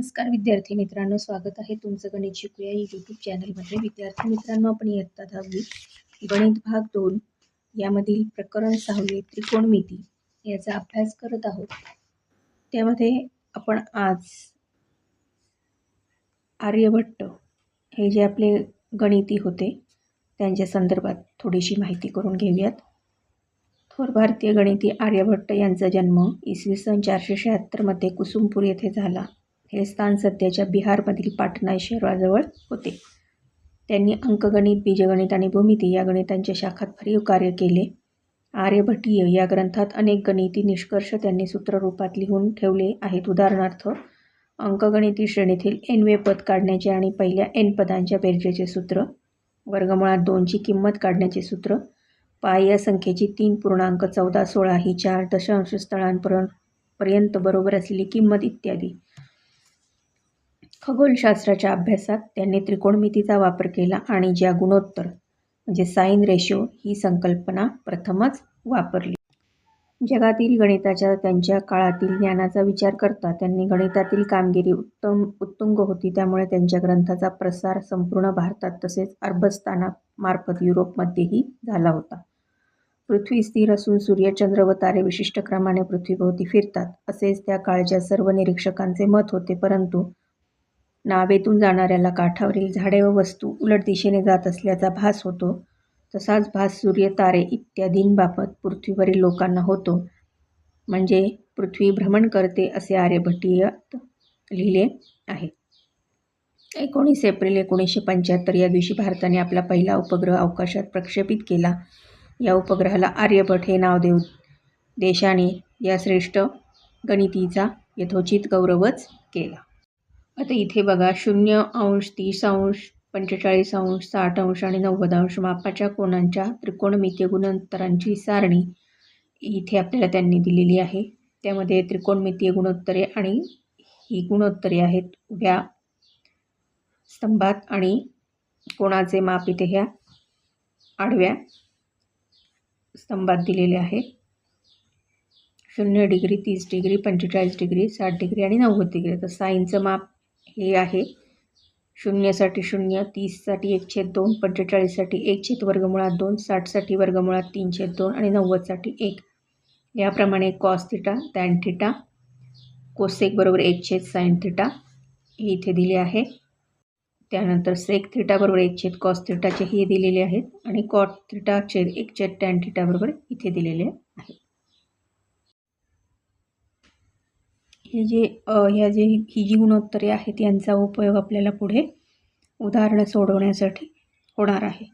नमस्कार विद्यार्थी मित्रांनो स्वागत आहे तुमचं गणित शिकूया या यूट्यूब चॅनलमध्ये विद्यार्थी मित्रांनो आपण इयत्ता दहावी गणित भाग दोन यामधील प्रकरण सहावी त्रिकोणमिती याचा अभ्यास करत आहोत. त्यामध्ये आपण आज आर्यभट्ट हे जे आपले गणिती होते त्यांच्या संदर्भात थोडीशी माहिती करून घेऊयात. थोर भारतीय गणिती आर्यभट्ट यांचा जन्म इसवी सन चारशे शहात्तरमध्ये कुसुमपूर येथे झाला. हे स्थान सध्याच्या बिहारमधील पाटणा शहराजवळ होते. त्यांनी अंकगणित बीजगणित आणि भूमिती या गणितांच्या शाखात भरीव कार्य केले. आर्यभटीय या ग्रंथात अनेक गणिती निष्कर्ष त्यांनी सूत्ररूपात लिहून ठेवले आहेत. उदाहरणार्थ अंकगणिती श्रेणीतील एनवे पद काढण्याचे आणि पहिल्या एन पदांच्या बेरजेचे सूत्र वर्गमुळात दोनची किंमत काढण्याचे सूत्र पाय या संख्येची तीन पूर्णांक चौदा सोळा ही चार दशांश स्थळांपर्यंत पर्यंत बरोबर असलेली किंमत इत्यादी. खगोलशास्त्राच्या अभ्यासात त्यांनी त्रिकोणमितीचा वापर केला आणि ज्या गुणोत्तर म्हणजे साईन रेशो ही संकल्पना प्रथमच वापरली. जगातील गणिताच्या त्यांच्या काळातील ज्ञानाचा विचार करता त्यांनी गणितातील कामगिरी उत्तम उत्तुंग होती. त्यामुळे त्यांच्या ग्रंथाचा प्रसार संपूर्ण भारतात तसेच अरबस्थानामार्फत युरोपमध्येही झाला होता. पृथ्वी स्थिर असून सूर्य चंद्र व तारे विशिष्ट क्रमाने पृथ्वीभोवती फिरतात. असेच त्या काळच्या सर्व निरीक्षकांचे मत होते परंतु नावेतून जाणाऱ्याला काठावरील झाडे व वस्तू उलट दिशेने जात असल्याचा भास होतो. तसाच भास सूर्य तारे इत्यादींबाबत पृथ्वीवरील लोकांना होतो. म्हणजे पृथ्वी भ्रमण करते असे आर्यभटीयात लिहिले आहे. एकोणीस एप्रिल एकोणीसशे पंच्याहत्तर या दिवशी भारताने आपला पहिला उपग्रह अवकाशात प्रक्षेपित केला. या उपग्रहाला आर्यभट हे नाव देऊ देशाने या श्रेष्ठ गणितीचा यथोचित गौरवच केला. आता इथे बघा शून्य अंश तीस अंश पंचेचाळीस अंश साठ अंश आणि नव्वद अंश मापाच्या कोणांच्या त्रिकोणमितीय गुणोत्तरांची सारणी इथे आपल्याला त्यांनी दिलेली आहे. त्यामध्ये त्रिकोणमितीय गुणोत्तरे आणि ही गुणोत्तरे आहेत उभ्या स्तंभात आणि कोणाचे माप इथे ह्या आडव्या स्तंभात दिलेले आहे शून्य डिग्री तीस डिग्री पंचेचाळीस डिग्री साठ डिग्री आणि नव्वद डिग्री. तर साईनचं माप हे आहे. शून्यसाठी शून्य तीससाठी एक छेद दोन पंचेचाळीससाठी एक छेद वर्गमुळात दोन साठसाठी वर्गमुळात तीन छेद दोन आणि नव्वदसाठी एक. याप्रमाणे cos theta tan theta cosec बरोबर एक छेद साईन थिटा हे इथे दिले आहे. त्यानंतर सेक थिटा बरोबर एक छेद कॉस थिटाचे हे दिलेले आहेत आणि कॉट थिटा छेद एक छेद टॅन थिटा बरोबर इथे दिलेले आहे. हे जे ह्या जे ही जी गुणोत्तरे आहेत यांचा उपयोग आपल्याला पुढे उदाहरणं सोडवण्यासाठी होणार आहे.